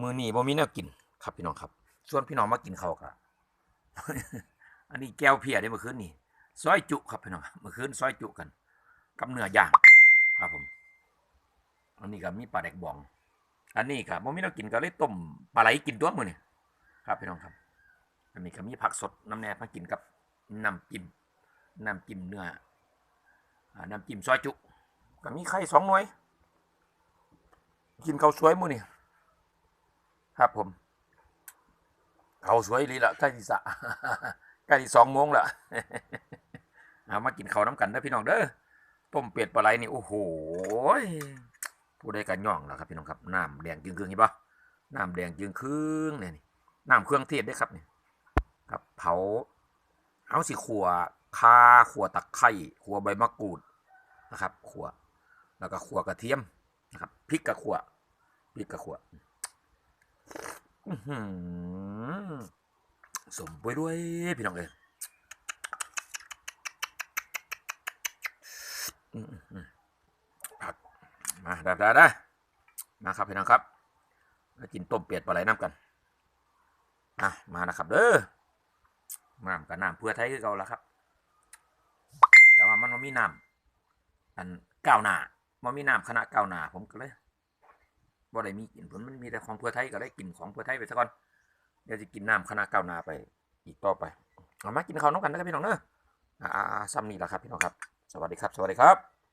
มือนี้บ่มีแนวกินครับพี่น้องครับส่วนพี่น้องมากินข้าวครับอันนี้แก้วเพียได้เมื่อคืนนี่ซอยจุครับพี่น้องเมื่อคืนซอยจุกันกับเนื้อย่างครับผม อันนี้ก็มีปลาแดกบอง อันนี้ก็บ่มีแนวกินก็เลยต้มปลาไหลกินตัวมือนี่ครับพี่น้องครับ อันนี้ก็มีผักสดน้ำแหน่มากินกับน้ำจิ้มน้ำจิ้มเนื้ออ่าน้ำจิ้มซอยจุก็มีไข่สองหน่วยกินข้าวสวยมือนี่ ครับผมเขาสวยลีละใกล้ที่สะใกล้ที่สองโมงละเอามากินข้าวน้ำกันเด้พี่น้องเด้อต้มเป็ดปลาไหลนี่โอ้โหผู้ใดกันย่องล้วครับพี่น้องครับน้ำแดงจึงครึ่งเห็นปะน้ำแดงจึงครึ่งเนี่ยนี่น้ำเครื่องเทศด้วยครับเนี่ยครับเผาเอาสิขัวคาขัวตะไคร้ขัวใบมะกรูดนะครับขัวแล้วก็ขัวกระเทียมนะครับพริกกระขัวพริกกระขัว สมไปด้วยพี่น้องเอ้ยอื้อหือครับมาได้ได้ได้มาครับพี่น้องครับมากินต้มเป็ดปลาไหลน้ำกันอะมานะครับเด้อน้ำกับน้ำเพื่อไทยคือเก่าแล้วครับ แต่ว่ามันบ่มีน้ำอันก้าวหน้ามันมีน้ำคณะก้าวหน้าผมก็เลย บ่ได้มีกลิ่นผลมันมีแต่ของเพื่อไทยก็ได้กลิ่นของเพื่อไทยไปซะก่อนเดี๋ยวจะกินน้ำคณะก้าวหน้าไป อีกต่อไปเอามากินข้าวน้องกันนะครับพี่น้องเนอะอ่าซ้ำนี่แหละครับพี่น้องครับ สวัสดีครับ สวัสดีครับ